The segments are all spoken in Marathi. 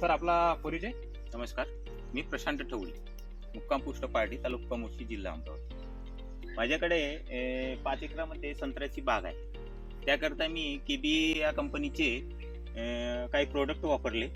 सर आपला परिचय? नमस्कार. मी प्रशांत ठवळे मुक्काम पोस्ट पार्टी तालुका मोर्शी जिल्हा अमरावती माझ्याकडे पाच एकरामध्ये संत्र्याची बाग आहे. त्याकरता मी केबी या कंपनीचे काही प्रोडक्ट वापरले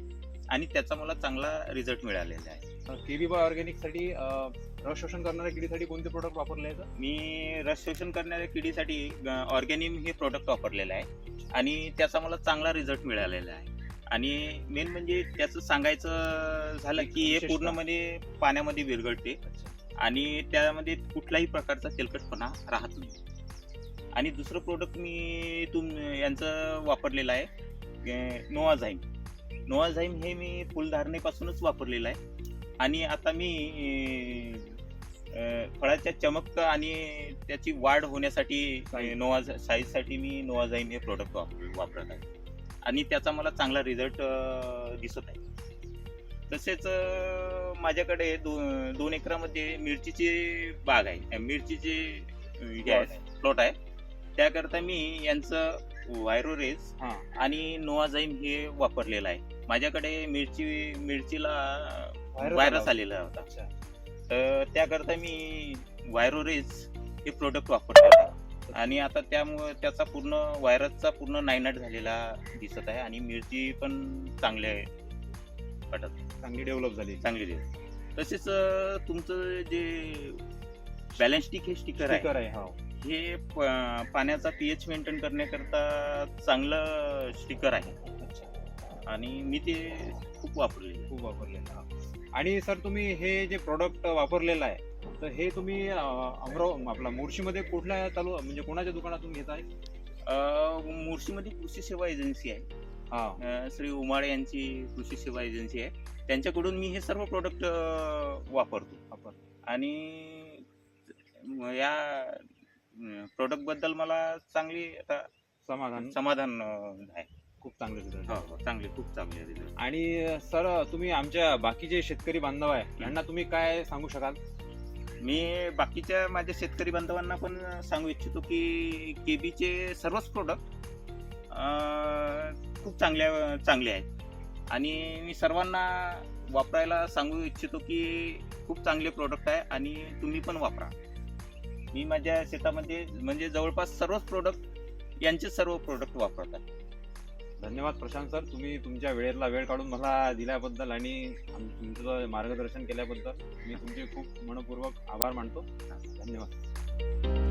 आणि त्याचा मला चांगला रिझल्ट मिळालेला आहे. केबी बाय ऑर्गॅनिकसाठी अं, रस शोषण करणाऱ्या किडीसाठी कोणते प्रोडक्ट वापरले आहेत मी रस शोषण करणाऱ्या किडीसाठी ऑर्गॅनिम हे प्रोडक्ट वापरलेलं आहे. आणि त्याचा मला चांगला रिझल्ट मिळालेला आहे. आणि मेन म्हणजे त्याचं सांगायचं झालं की हे विशेषतः? पूर्णमध्ये पाण्यामध्ये विरघळते. आणि त्यामध्ये कुठलाही प्रकारचा तेलकटपणा राहत नाही. आणि दुसरं प्रोडक्ट मी तुम यांचं वापरलेलं आहे नोआझाईम नोआझाईम हे मी फुलधारणेपासूनच वापरलेलं आहे. आणि आता मी अं, फळाच्या चमक आणि त्याची वाढ होण्यासाठी. नोआ साईजसाठी मी नोआझाईम हे प्रोडक्ट वापर वापरत आहे. आणि त्याचा मला चांगला रिझल्ट दिसत आहे. तसेच माझ्याकडे दो दोन एकरामध्ये मिरचीची बाग आहे. मिरचीची प्लॉट आहे त्याकरता मी यांचं व्हायरोरेज हा. आणि नोआझाईम हे वापरलेलं आहे. माझ्याकडे मिरची मिरचीला व्हायरस आला आलेला होता. तर त्याकरता मी व्हायरोरेज हे प्रोडक्ट वापरलेलं आहे. आणि आता त्यामुळे त्याचा पूर्ण व्हायरसचा पूर्ण नायनाट झालेला दिसत आहे आणि मिरची पण चांगले वाटत. आहे. चांगली डेव्हलप झाली. चांगली दिसत तसेच तुमचं जे बॅलन्स स्टिक हे स्टिकर आहे हा. हे प- पाण्याचा पीएच मेंटेन करण्याकरता चांगलं स्टिकर आहे. अच्छा. आणि मी ते खूप वापरले खूप वापरलेलं हा. आणि सर तुम्ही हे जे प्रोडक्ट वापरलेलं आहे तर हे तुम्ही अमराव आपला मोर्शीमध्ये कुठल्या चालू म्हणजे कोणाच्या दुकानातून घेत आहे? मुर्शीमध्ये कृषी सेवा एजन्सी आहे. हा. अ, श्री उमाळे यांची कृषी सेवा एजन्सी आहे. त्यांच्याकडून मी हे सर्व प्रोडक्ट वापरतो. वापर. आणि म- या प्रोडक्टबद्दल मला चांगली आता समाधान. समाधान अ, आहे. खूप चांगले result. हो. हो. चांगले खूप चांगले आहे result. आणि सर तुम्ही आमच्या बाकीचे शेतकरी बांधव आहे यांना तुम्ही काय सांगू शकाल? मी बाकीच्या माझ्या शेतकरी बांधवांना पण सांगू इच्छितो की केबीचे सर्वच प्रोडक्ट खूप चांगल्या चांगले आहेत. आणि मी सर्वांना वापरायला सांगू इच्छितो की खूप चांगले प्रोडक्ट आहे आणि तुम्ही पण वापरा. मी माझ्या शेतामध्ये म्हणजे जवळपास सर्वच प्रोडक्ट यांचे सर्व प्रोडक्ट वापरत आहे. धन्यवाद प्रशांत सर. तुम्ही तुमच्या वेळेतला वेळ काढून मला दिल्याबद्दल आणि तुमचं मार्गदर्शन केल्याबद्दल मी तुमचे खूप मनपूर्वक आभार मानतो. धन्यवाद.